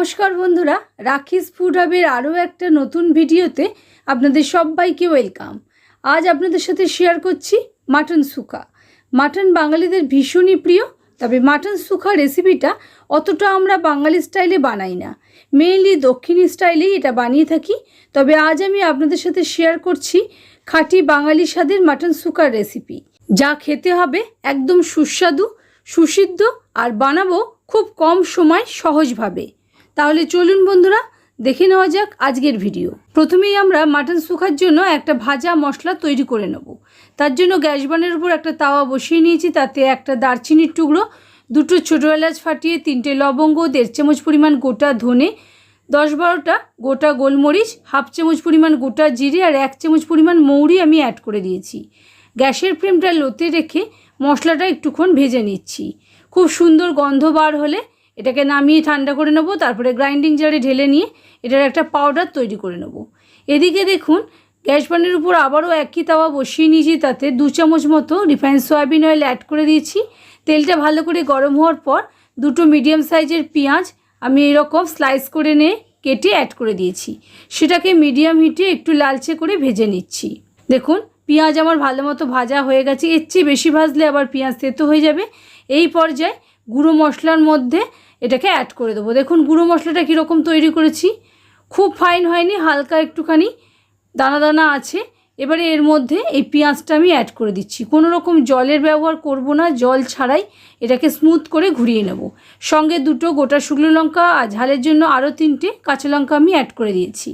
নমস্কার বন্ধুরা রাখিস ফুড হাবের আরও একটা নতুন ভিডিওতে আপনাদের সবাইকে ওয়েলকাম। আজ আপনাদের সাথে শেয়ার করছি মাটন সুখা। মাটন বাঙালিদের ভীষণই প্রিয়, তবে মাটন সুখা রেসিপিটা অতটা আমরা বাঙালি স্টাইলে বানাই না। মেইনলি দক্ষিণী স্টাইলেই এটা বানিয়ে থাকি, তবে আজ আমি আপনাদের সাথে শেয়ার করছি খাঁটি বাঙালি স্বাদের মাটন সুখার রেসিপি যা খেতে হবে একদম সুস্বাদু, সুসিদ্ধ আর বানাবো খুব কম সময় সহজভাবে। তাহলে চলুন বন্ধুরা, দেখে নেওয়া যাক আজকের ভিডিও প্রথমেই আমরা মাটন শুকার জন্য একটা ভাজা মশলা তৈরি করে নেব। তার জন্য গ্যাস বানের উপর একটা তাওয়া বসিয়ে নিয়েছি, তাতে একটা দারচিনির টুকরো, দুটো ছোটো এলাচ ফাটিয়ে তিনটে লবঙ্গ, দেড় চামচ পরিমাণ গোটা ধনে, দশ বারোটা গোটা গোলমরিচ, হাফ চামচ পরিমাণ গোটা জিরে আর এক চামচ পরিমাণ মৌরি আমি অ্যাড করে দিয়েছি। গ্যাসের ফ্লেমটা লোতে রেখে মশলাটা একটুক্ষণ ভেজে নিচ্ছি। খুব সুন্দর গন্ধ বার হলে এটাকে নামিয়ে ঠান্ডা করে নেব, তারপরে গ্রাইন্ডিং জারে ঢেলে নিয়ে এটার একটা পাউডার তৈরি করে নেব। এদিকে দেখুন, গ্যাস প্যানের উপর আবারও একই তাওয়া বসিয়ে নিয়েছি, তাতে দু চামচ মতো রিফাইন সয়াবিন অয়েল অ্যাড করে দিয়েছি। তেলটা ভালো করে গরম হওয়ার পর দুটো মিডিয়াম সাইজের পেঁয়াজ আমি এরকম স্লাইস করে নিয়ে কেটে অ্যাড করে দিয়েছি। সেটাকে মিডিয়াম হিটে একটু লালচে করে ভেজে নিচ্ছি। দেখুন, পেঁয়াজ আমার ভালো মতো ভাজা হয়ে গেছে, এর চেয়ে বেশি ভাজলে আবার পেঁয়াজ তেতো হয়ে যাবে। এই পর্যায়ে গুঁড়ো মশলার মধ্যে এটাকে অ্যাড করে দেবো। দেখুন, গুঁড়ো মশলাটা কীরকম তৈরি করেছি। খুব ফাইন হয়নি, হালকা একটুখানি দানা দানা আছে। এবারে এর মধ্যে এই পেঁয়াজটা আমি অ্যাড করে দিচ্ছি। কোনো রকম জলের ব্যবহার করব না, জল ছাড়াই এটাকে স্মুথ করে ঘুরিয়ে নেব। সঙ্গে দুটো গোটা শুকনো লঙ্কা আর ঝালের জন্য আরও তিনটে কাঁচা লঙ্কা আমি অ্যাড করে দিয়েছি।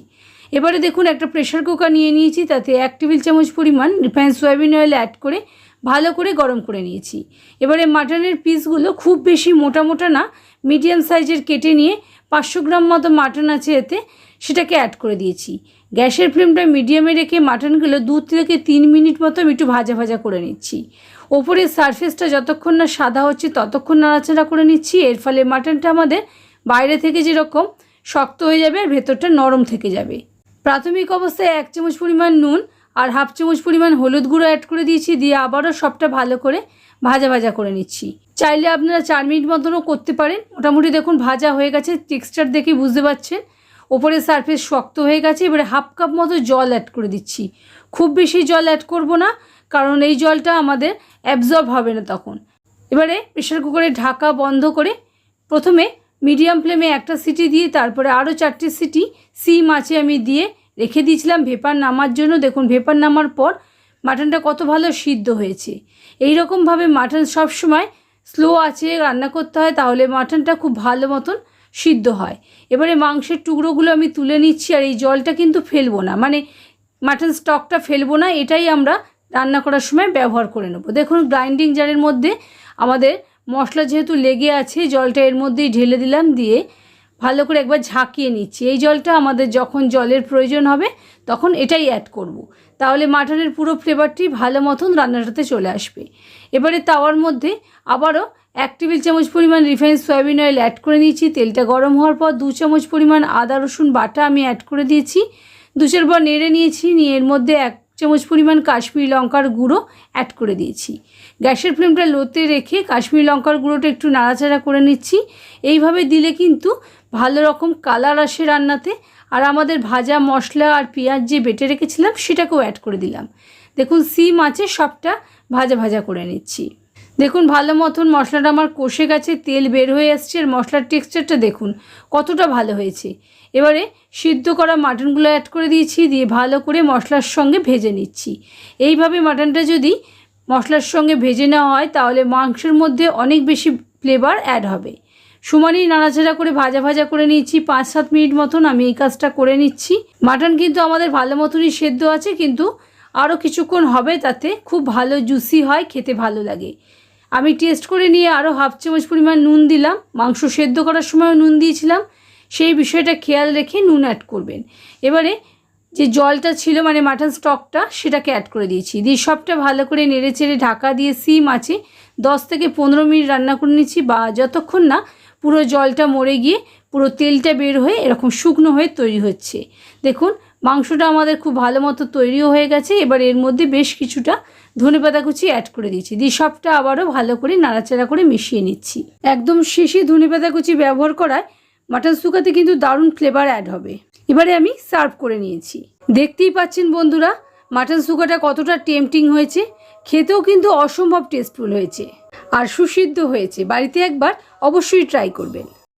এবারে দেখুন, একটা প্রেশার কুকার নিয়ে নিয়েছি, তাতে এক টেবিল চামচ পরিমাণ রিফাইন সয়াবিন অয়েল অ্যাড করে ভালো করে গরম করে নিয়েছি। এবারে মাটনের পিসগুলো খুব বেশি মোটা মোটা না, মিডিয়াম সাইজের কেটে নিয়ে পাঁচশো গ্রাম মতো মাটন আছে এতে, সেটাকে অ্যাড করে দিয়েছি। গ্যাসের ফ্লেমটা মিডিয়ামে রেখে মাটনগুলো দু থেকে তিন মিনিট মতো আমি একটু ভাজা ভাজা করে নিচ্ছি। ওপরের সারফেসটা যতক্ষণ না সাদা হচ্ছে, ততক্ষণ নাড়াচাড়া করে নিচ্ছি। এর ফলে মাটনটা আমাদের বাইরে থেকে যেরকম শক্ত হয়ে যাবে আর ভেতরটা নরম থেকে যাবে। প্রাথমিক অবস্থায় এক চামচ পরিমাণ নুন আর হাফ চামচ পরিমাণ হলুদ গুঁড়ো অ্যাড করে দিয়েছি, দিয়ে আবারও সবটা ভালো করে ভাজা ভাজা করে নিচ্ছি। চাইলে আপনারা চার মিনিট মতনও করতে পারেন। মোটামুটি দেখুন ভাজা হয়ে গেছে টেক্সচার দেখে বুঝতে পারছেন। ওপরের সারফেস শক্ত হয়ে গেছে, এবারে হাফ কাপ মতো জল অ্যাড করে দিচ্ছি। খুব বেশি জল অ্যাড করব না, কারণ এই জলটা আমাদের অ্যাবজর্ব হবে না তখন। এবারে প্রেশার কুকারে ঢাকা বন্ধ করে প্রথমে মিডিয়াম ফ্লেমে একটা সিটি দিয়ে, তারপরে আরও চারটে সিটি সিম আছে আমি দিয়ে রেখে দিয়েছিলাম ভেপার নামার জন্য। দেখুন, ভেপার নামার পর মাটনটা কত ভালো সিদ্ধ হয়েছে। এই রকমভাবে মাটন সবসময় স্লো আছে রান্না করতে হয়, তাহলে মাটনটা খুব ভালো মতন সিদ্ধ হয়। এবারে মাংসের টুকরোগুলো আমি তুলে নিচ্ছি, আর এই জলটা কিন্তু ফেলব না। মানে মাটন স্টকটা ফেলব না, এটাই আমরা রান্না করার সময় ব্যবহার করে নেব। দেখুন, গ্রাইন্ডিং জারের মধ্যে আমাদের মশলা যেহেতু লেগে আছে, জলটা এর মধ্যেই ঢেলে দিলাম, দিয়ে ভালো করে একবার ঝাঁকিয়ে নিচ্ছি। এই জলটা আমাদের যখন জলের প্রয়োজন হবে, তখন এটাই অ্যাড করব। তাহলে মাটনের পুরো ফ্লেভারটি ভালো মতন রান্নাটাতে চলে আসবে। এবারে তাওয়ার মধ্যে আবারও এক টেবিল চামচ পরিমাণ রিফাইন সয়াবিন অয়েল অ্যাড করে নিয়েছি। তেলটা গরম হওয়ার পর দু চামচ পরিমাণ আদা, রসুন, বাটা আমি অ্যাড করে দিয়েছি। দু চারবার নেড়ে নিয়েছি, নিয়ে এর মধ্যে এক চামচ পরিমাণ কাশ্মীরি লঙ্কার গুঁড়ো অ্যাড করে দিয়েছি। গ্যাসের ফ্লেমটা লোতে রেখে কাশ্মীরি লঙ্কার গুঁড়োটা একটু নাড়াচাড়া করে নিচ্ছি। এইভাবে দিলে কিন্তু ভালো রকম কালার আসে রান্নাতে। আর আমাদের ভাজা মশলা আর পেঁয়াজ যে বেটে রেখেছিলাম, সেটাকেও অ্যাড করে দিলাম। দেখুন সিম আছে, সবটা ভাজা ভাজা করে নিচ্ছি। দেখুন, ভালো মতন মশলাটা আমার কষে গেছে, তেল বের হয়ে আসছে, আর মশলার টেক্সচারটা দেখুন, কতটা ভালো হয়েছে। এবারে সিদ্ধ করা মাটনগুলো অ্যাড করে দিয়েছি, দিয়ে ভালো করে মশলার সঙ্গে ভেজে নিচ্ছি। এইভাবে মাটনটা যদি মশলার সঙ্গে ভেজে নেওয়া হয়, তাহলে মাংসের মধ্যে অনেক বেশি ফ্লেভার অ্যাড হবে। সমানই নাড়াচাড়া করে ভাজা ভাজা করে নিচ্ছি পাঁচ সাত মিনিট মতন আমি এই কাজটা করে নিচ্ছি। মাটন কিন্তু আমাদের ভালো মতনই সেদ্ধ আছে, কিন্তু আরও কিছুক্ষণ হবে তাতে খুব ভালো জুসি হয়, খেতে ভালো লাগে। আমি টেস্ট করে নিয়ে আরও হাফ চামচ পরিমাণ নুন দিলাম। মাংস সেদ্ধ করার সময়ও নুন দিয়েছিলাম। সেই বিষয়টা খেয়াল রেখে নুন অ্যাড করবেন। এবারে যে জলটা ছিল মানে মাটন স্টকটা, সেটাকে অ্যাড করে দিয়েছি। দিয়ে সবটা ভালো করে নেড়ে চেড়ে ঢাকা দিয়ে সিম আছে, দশ থেকে পনেরো মিনিট রান্না করে নিচ্ছি বা যতক্ষণ না পুরো জলটা মরে গিয়ে পুরো তেলটা বের হয়ে এরকম শুকনো হয়ে তৈরি হচ্ছে। দেখুন, মাংসটা আমাদের খুব ভালো মতো তৈরিও হয়ে গেছে। এবার এর মধ্যে বেশ কিছুটা ধনে পাতা কুচি অ্যাড করে দিয়েছি। দিয়ে সবটা আবারও ভালো করে নাড়াচাড়া করে মিশিয়ে নিচ্ছি। একদম শেষে ধনে পাতা কুচি ব্যবহার করায় মাটন সুকাতে কিন্তু দারুণ ফ্লেভার অ্যাড হবে। এবারে আমি সার্ভ করে নিয়েছি। দেখতেই পাচ্ছেন বন্ধুরা, মাটন সুকাটা কতটা টেম্পটিং হয়েছে। খেতেও কিন্তু অসম্ভব টেস্টফুল হয়েছে। আর সুসিদ্ধ হয়েছে। বাড়িতে একবার অবশ্যই ট্রাই করবেন।